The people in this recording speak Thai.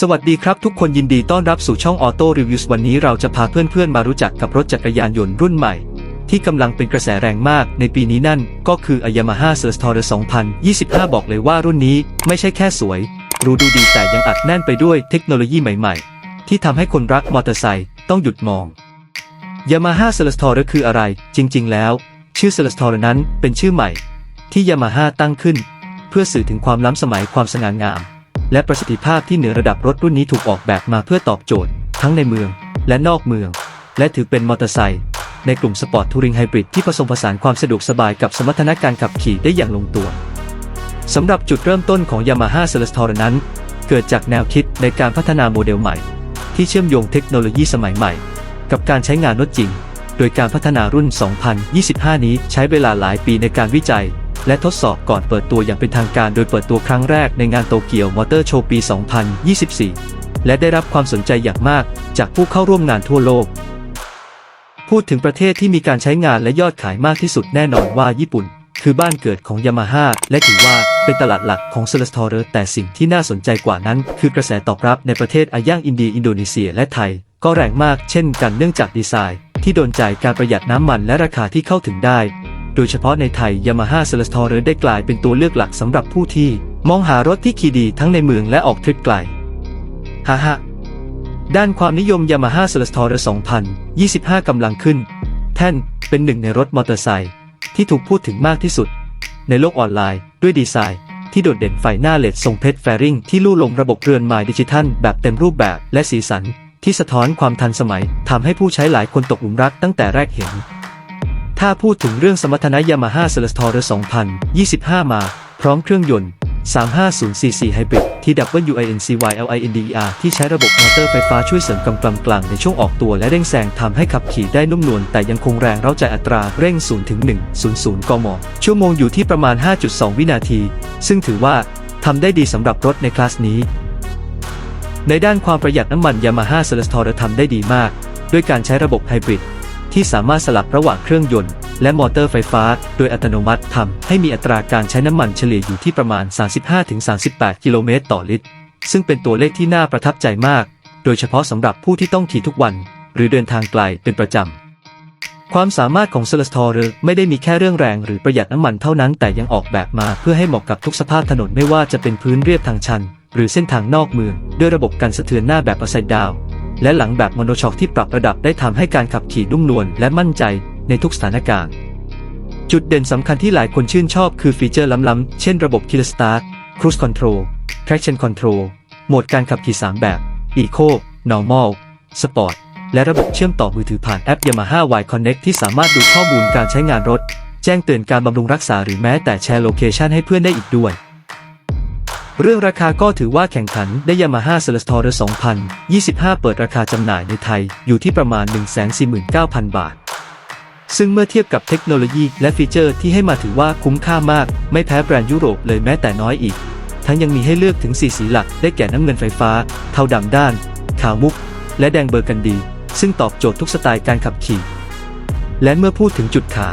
สวัสดีครับทุกคนยินดีต้อนรับสู่ช่อง Auto Reviews วันนี้เราจะพาเพื่อนๆ มารู้จักกับรถจักรยานยนต์รุ่นใหม่ ที่กำลังเป็นกระแสแรงมากในปีนี้นั่น ก็คือ Yamaha c e l e s t o r 2025 บอกเลยว่ารุ่นนี้ไม่ใช่แค่สวย รู้ดูดีแต่ยังอัดแน่นไปด้วยเทคโนโลยีใหม่ๆ ที่ทำให้คนรักมอเตอร์ไซค์ต้องหยุดมอง Yamaha c e l e s t o r คืออะไร จริง ๆ แล้ว ชื่อ c e l e s t o r นั้นเป็นชื่อใหม่ ที่ Yamaha ตั้งขึ้น เพื่อสื่อถึงความล้ำสมัยความสง่างาม และประสิทธิภาพที่เหนือระดับรถรุ่นนี้ถูกออกแบบมาเพื่อตอบโจทย์ ทั้งในเมืองและนอกเมือง และถือเป็นมอเตอร์ไซค์ในกลุ่มสปอร์ตทูริงไฮบริดที่ผสมผสานความสะดวกสบายกับสมรรถนะการขับขี่ได้อย่างลงตัวสำหรับจุดเริ่มต้นของ Yamaha c e l e s t o r นั้น เกิดจากแนวคิดในการพัฒนาโมเดลใหม่ ที่เชื่อมโยงเทคโนโลยีสมัยใหม่ กับการใช้งานรถจริง โดยการพัฒนารุ่น 2025 นี้ใช้เวลาหลายปีในการวิจัย และทดสอบก่อนเปิดตัวอย่างเป็นทางการโดยเปิดตัวครั้งแรกในงานโตเกียวมอเตอร์โชว์ปี 2024 และได้รับความสนใจอย่างมากจากผู้เข้าร่วมงานทั่วโลก พูดถึงประเทศที่มีการใช้งานและยอดขายมากที่สุดแน่นอนว่าญี่ปุ่น คือบ้านเกิดของยามาฮ่าและถือว่าเป็นตลาดหลักของเซลสทอร์แต่สิ่งที่น่าสนใจกว่านั้น คือกระแสตอบรับในประเทศอาย่างอินเดียอินโดนีเซียและไทย ก็แรงมากเช่นกันเนื่องจากดีไซน์ ที่โดนใจการประหยัดน้ำมันและราคาที่เข้าถึงได้ โดยเฉพาะในไทย Yamaha c e l e s t o r ได้กลายเป็นตัวเลือกหลักสำหรับผู้ที่ มองหารถที่ขี่ดีทั้งในเมืองและออกทริปไกลฮ่าฮ่าด้านความนิยม Yamaha c e l e s t o r 2025 กำลังขึ้น แท่นเป็นหนึ่งในรถมอเตอร์ไซค์ที่ถูกพูดถึงมากที่สุด ในโลกออนไลน์ด้วยดีไซน์ที่โดดเด่นไฟหน้าเลดทรงเพชรแฟริงที่ลู่ลงระบบเรือนไม้ดิจิทัล แบบเต็มรูปแบบและสีสันที่สะท้อนความทันสมัยทำให้ผู้ใช้หลายคนตกหลุมรักตั้งแต่แรกเห็น ถ้าพูดถึงเรื่องสมรรถนะ Yamaha c e l e s t o r 2025 มา พร้อมเครื่องยนต์ 350cc Hybrid TWINCYLINDER ที่ใช้ระบบมอเตอร์ไฟฟ้าช่วยเสริมกำลังกลางในช่วงออกตัวและเร่งแซงทำให้ขับขี่ได้นุ่มนวลแต่ยังคงแรงเร้าใจอัตราเร่ง 0 ถึง 100 กม ชั่วโมงอยู่ที่ประมาณ 5.2 วินาที ซึ่งถือว่าทำได้ดีสำหรับรถในคลาสนี้ ในด้านความประหยัดน้ำมัน Yamaha c e l e s t o r ทำได้ดีมาก ด้วยการใช้ระบบไฮบริด ที่สามารถสลับระหว่างเครื่องยนต์ และมอเตอร์ไฟฟ้า โดยอัตโนมัติทำให้มีอัตราการใช้น้ำมันเฉลี่ยอยู่ที่ประมาณ 35-38 กิโลเมตรต่อลิตร ซึ่งเป็นตัวเลขที่น่าประทับใจมาก โดยเฉพาะสำหรับผู้ที่ต้องขี่ทุกวัน หรือเดินทางไกลเป็นประจำความสามารถของ c e l e s t o r ไม่ได้มีแค่เรื่องแรงหรือประหยัดน้ำมันเท่านั้นแต่ยังออกแบบมาเพื่อให้เหมาะกับทุกสภาพถนนไม่ว่าจะเป็นพื้นเรียบทางชัน หรือเส้นทางนอกเมือง ด้วยระบบการสะเทือนหน้าแบบ Upside Down และหลังแบบโมโนช็อคที่ปรับระดับได้ทำให้การขับขี่นุ่มนวลและมั่นใจในทุกสถานการณ์ จุดเด่นสำคัญที่หลายคนชื่นชอบคือฟีเจอร์ล้ำๆ เช่นระบบ Keyless Start Cruise Control Traction Control โหมดการขับขี่ 3 แบบ Eco Normal Sport และระบบเชื่อมต่อมือถือผ่านแอป Yamaha Y Connect ที่สามารถดูข้อมูลการใช้งานรถ แจ้งเตือนการบำรุงรักษาหรือแม้แต่แชร์โลเคชันให้เพื่อนได้อีกด้วย เรื่องราคาก็ถือว่าแข่งขันได้ Yamaha c e l e s t o r 2025 เปิดราคาจำหน่ายในไทยอยู่ที่ประมาณ 149,000 บาท ซึ่งเมื่อเทียบกับเทคโนโลยีและฟีเจอร์ที่ให้มาถือว่าคุ้มค่ามาก ไม่แพ้แบรนด์ยุโรปเลยแม้แต่น้อยอีก ทั้งยังมีให้เลือกถึง 4 สีหลักได้แก่น้ำเงินไฟฟ้า เทาดำด้าน ขาวมุก และแดงเบอร์กันดี ซึ่งตอบโจทย์ทุกสไตล์การขับขี่ และเมื่อพูดถึงจุดขา